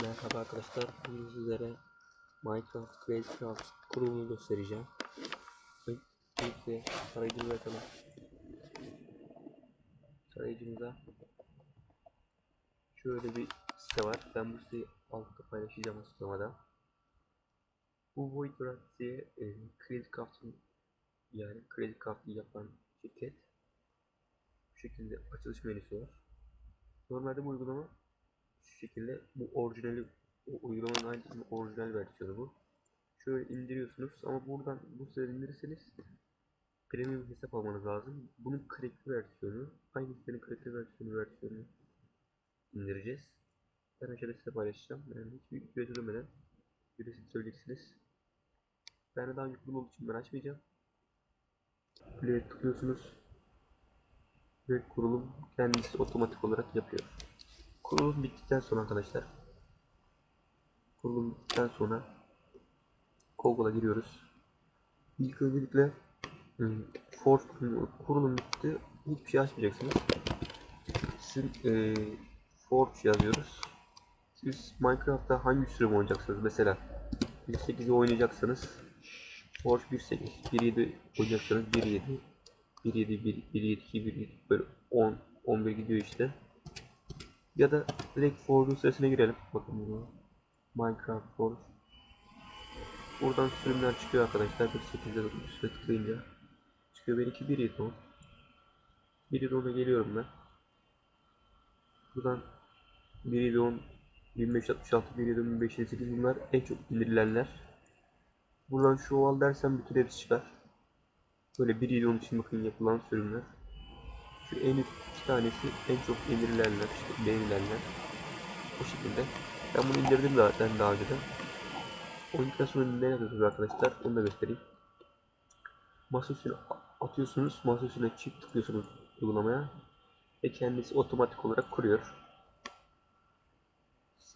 Merhaba arkadaşlar. Bugün sizlere Minecraft Spacecraft kurulumunu göstereceğim. Öncelikle tarayıcımıza bakalım. Tarayıcımıza şöyle bir site var. Ben bu siteyi altta paylaşacağım açıklamada. Bu Void Ratsi'ye e, Crazycraft'ın yani Crazycraft'ı yapan şirket bu şekilde açılış menüsü var. Normalde bu uygulama şekilde bu orijinali uygulamanın aynısının orijinal versiyonu bu. Şöyle indiriyorsunuz ama buradan bu sefer indirirseniz premium hesap almanız lazım. Bunun crackli versiyonu, aynı sitenin crackli versiyonu versiyonu indireceğiz. Ben aşağıda size paylaşacağım. Yani hiçbir ücret ödemeden ücretsiz söyleyeceksiniz. Ben daha yüklü olduğu için ben açmayacağım. Play'e tıklıyorsunuz ve kurulum kendisi otomatik olarak yapıyor. Kurulum bittikten sonra arkadaşlar kurulum bittikten sonra Google'a giriyoruz. İlk öncelikle hmm, Force kurulum, bitti. Hiçbir şey açmayacaksınız. Sizin e, Forge yazıyoruz. Siz Minecraft'ta hangi sürüm oynayacaksınız? Mesela 1.8'i oynayacaksanız Forge 1.8, 1.7 oynayacaksanız 1.7, 1.7, 1.7, 2, 1.7 böyle 10, 11 gidiyor işte. Ya da direkt Forge'un sitesine girelim. Bakın burada. Minecraft Forge. Buradan sürümler çıkıyor arkadaşlar. 1.8'de üstüne tıklayınca çıkıyor. Benimki 1.7 o. 1.7 ona geliyorum ben. Buradan 1.7 10 1566 1.7 1558 bunlar en çok indirilenler. Buradan şu al dersen bütün hepsi çıkar. Böyle 1.7 10 için bakın yapılan sürümler. Şu üst iki tanesi en çok indirilenler, işte beğenilenler. O şekilde. Ben bunu indirdim zaten daha önceden. Oyundan sonra ne yapıyorsunuz arkadaşlar? Onu da göstereyim. Masa üstüne atıyorsunuz. Masa üstüne çift tıklıyorsunuz uygulamaya. Ve kendisi otomatik olarak kuruyor.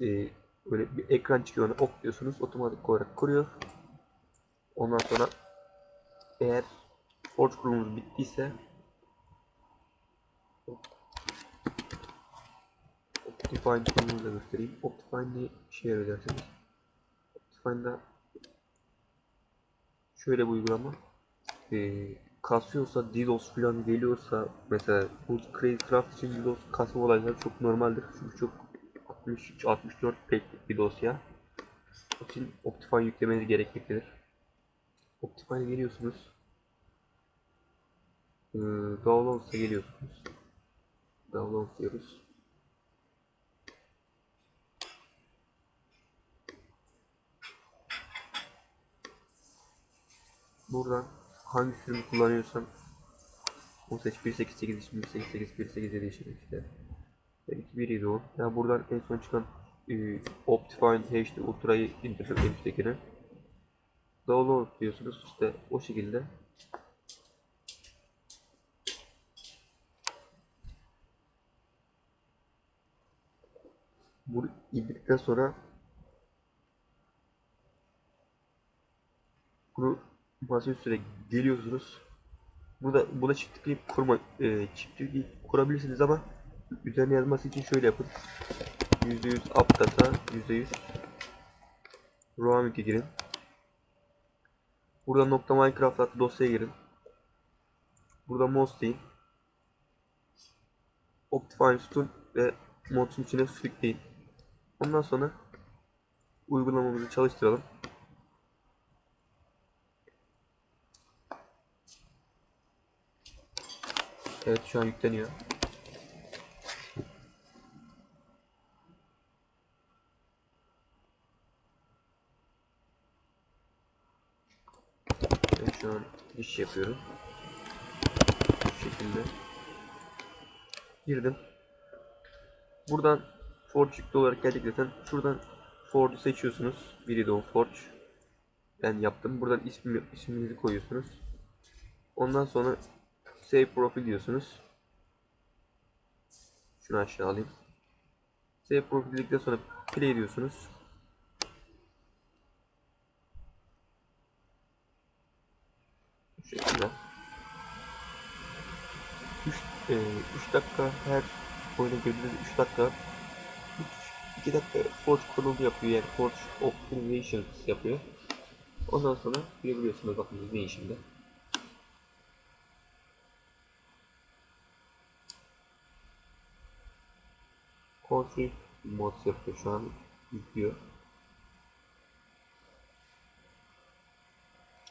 Ee, böyle bir ekran çıkıyor ona ok diyorsunuz. Otomatik olarak kuruyor. Ondan sonra eğer Forge kurulumuz bittiyse Optifine konumuzu da göstereyim. Optifine ne işe derseniz. Optifine'da şöyle bir uygulama. Ee, kasıyorsa, DDoS falan geliyorsa mesela bu Crazycraft için DDoS kasma olayları çok normaldir. Çünkü çok 63 64 peklik bir dosya. Onun için Optifine yüklemeniz gerekmektedir. Optifine'e geliyorsunuz. Ee, Downloads'a geliyorsunuz. Download diyoruz. Buradan hangi sürümü kullanıyorsan o seç 188 için 188 187 için işte. Belki biriydi o. Yani buradan en son çıkan e, Optifine HD Ultra'yı indirdim en üsttekini. Download diyorsunuz işte o şekilde. Bunu indirdikten sonra bunu masa üstüne geliyorsunuz. Burada buna çift tıklayıp kurma e, çift tıklayıp kurabilirsiniz ama üzerine yazması için şöyle yapın. %100 up data %100 ROM2 girin. Burada nokta Minecraft adlı dosyaya girin. Burada mouse deyin. Optifine tutun ve modun içine sürükleyin. Ondan sonra uygulamamızı çalıştıralım. Evet şu an yükleniyor. Evet şu an iş yapıyorum. Bu şekilde. Girdim. Buradan Forge yüklü olarak geldik zaten. Şuradan Forge'u seçiyorsunuz. Viridon Forge. Ben yaptım. Buradan ismi, isminizi koyuyorsunuz. Ondan sonra Save Profil diyorsunuz. Şunu aşağı alayım. Save Profil sonra Play diyorsunuz. Bu şekilde. 3 e, 3 dakika her oyuna girdiğinizde 3 dakika 3 2 dakika Forge kurulumu yapıyor yani Forge Optimizations yapıyor. Ondan sonra görebiliyorsunuz bakın izleyin şimdi. Config mods yapıyor şu an yüklüyor.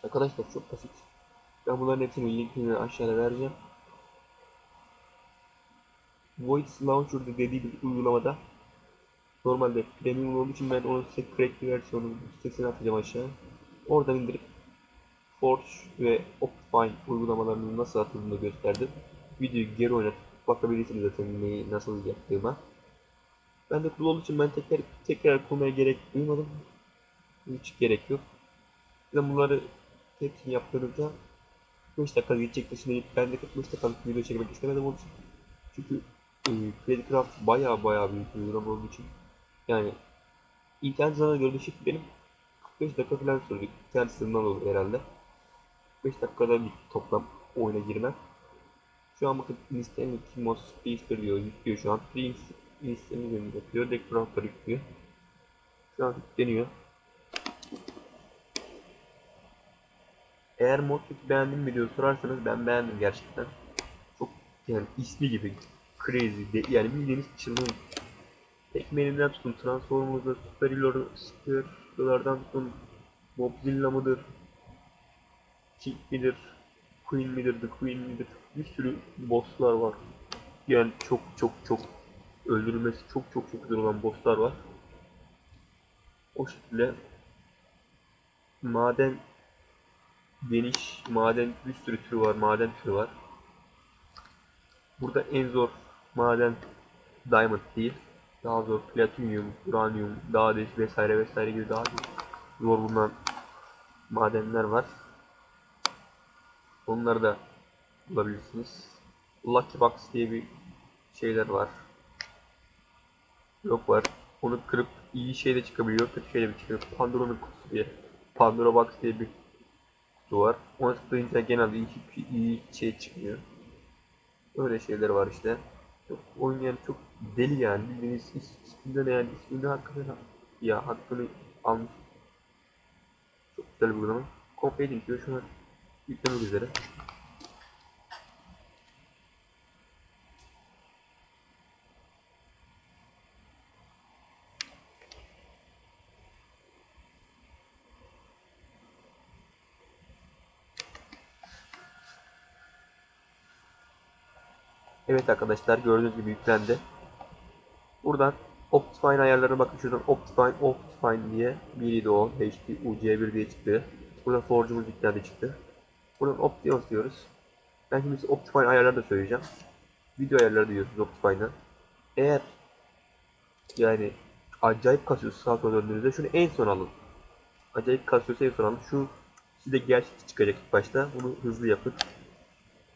Arkadaşlar çok basit. Ben bunların hepsinin linkini aşağıda vereceğim. Void Launcher dediği bir uygulamada normalde premium olduğu için ben onun size crackli versiyonu sitesine atacağım aşağı. Oradan indirip Forge ve Optifine uygulamalarının nasıl atıldığını gösterdim. Videoyu geri oynatıp bakabilirsiniz zaten neyi nasıl yaptığıma. Ben de kul olduğu için ben tekrar tekrar kurmaya gerek duymadım. Hiç gerek yok. Ben bunları hepsini yaptığınızda 5 dakika geçecek dışında ben de 45 dakikalık video çekmek istemedim onun için. Çünkü e, baya baya büyük bir uygulama olduğu için yani internet hızına göre düşük benim 45 dakika falan sürdü. İnternet hızından olur herhalde. 5 dakikada bir toplam oyuna girmem. Şu an bakın listenin iki mod space diyor yüklüyor şu an. Prince listenin üzerinde yapıyor. Decorator yüklüyor. Şu an yükleniyor. Eğer modpaki beğendim mi diye sorarsanız ben beğendim gerçekten. Çok yani ismi gibi crazy de, yani bildiğiniz çılgın Tekmelinden tutun Transformers'da Superhero tutun Mobzilla mıdır King midir Queen midir The Queen midir bir sürü bosslar var yani çok çok çok öldürülmesi çok çok çok güzel olan bosslar var o şekilde maden geniş maden bir sürü türü var maden türü var burada en zor maden diamond değil daha zor platinyum, uranyum, daha değişik vesaire vesaire gibi daha zor bulunan madenler var. Onları da bulabilirsiniz. Lucky Box diye bir şeyler var. Yok var. Onu kırıp iyi şey de çıkabiliyor, kötü şey de çıkıyor. Pandora'nın kutusu diye. Pandora Box diye bir kutu var. Onu tıklayınca genelde iyi, iyi şey çıkmıyor. Öyle şeyler var işte. Çok oyun yani çok deli yani bildiğiniz is- isminde ne yani isminde hakkını ya hakkını almış. Çok güzel bir uygulama. Completing diyor şu yüklemek üzere. Evet arkadaşlar gördüğünüz gibi yüklendi. Buradan Optifine ayarlarına bakın şuradan Optifine Optifine diye biriydi o HD UC1 diye çıktı. Burada Forge'umuz yüklendi çıktı. Buradan Optios diyoruz. Ben şimdi size Optifine ayarları da söyleyeceğim. Video ayarları diyorsunuz Optifine'dan. Eğer yani acayip kasıyorsa sağa sola döndüğünüzde şunu en son alın. Acayip kasıyorsa en son alın. Şu size gerçek çıkacak ilk başta. Bunu hızlı yapın.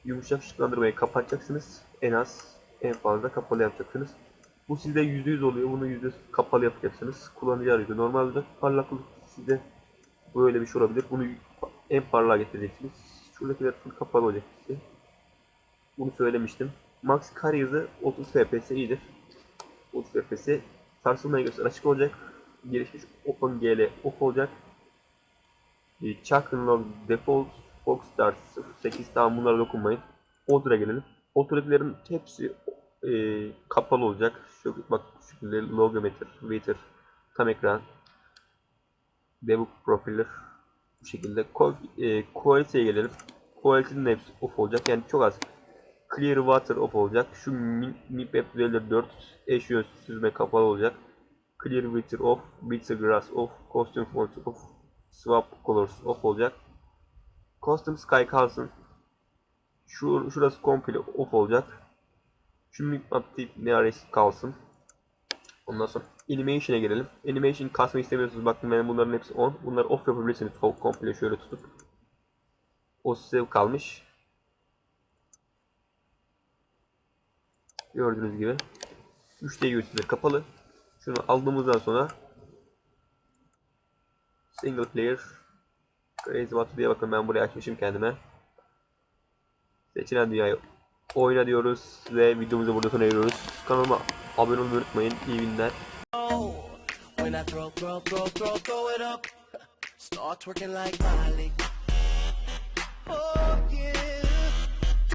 Yumuşak ışıklandırmayı kapatacaksınız. En az en fazla kapalı yapacaksınız. Bu sizde %100 oluyor. Bunu %100 kapalı yapacaksınız. Kullanıcı arayüzü. Normalde parlaklık sizde böyle bir şey olabilir. Bunu en parlağa getireceksiniz. Şuradakiler full kapalı olacak size. Bunu söylemiştim. Max kare hızı 30 fps iyidir. 30 fps sarsılmaya göster açık olacak. Gelişmiş OpenGL off olacak. Chuck'ın default Foxstar 08 tamam bunlara dokunmayın. Ultra gelelim. Ultra'ların hepsi e, kapalı olacak. Şu bak şu şekilde logometer, Twitter, tam ekran, debug profiler bu şekilde. E, quality'ye gelelim. Quality'nin hepsi off olacak. Yani çok az. Clear water off olacak. Şu MIPAP düzeyleri 4 eş yön süzme kapalı olacak. Clear water off, bitter grass off, costume fonts off, swap colors off olacak. Custom Sky kalsın. Şu, şurası komple off olacak. Şu map tip nearest kalsın. Ondan sonra animation'a gelelim. Animation kasmayı istemiyorsunuz. Bakın benim bunların hepsi on. Bunları off yapabilirsiniz. Komple şöyle tutup. O size kalmış. Gördüğünüz gibi. 3D USB'leri kapalı. Şunu aldığımızdan sonra single player Crazy Water diye bakın ben buraya açmışım kendime. Seçilen dünyayı oyna diyoruz ve videomuzu burada sona eriyoruz. Kanalıma abone olmayı unutmayın. İyi günler. Oh.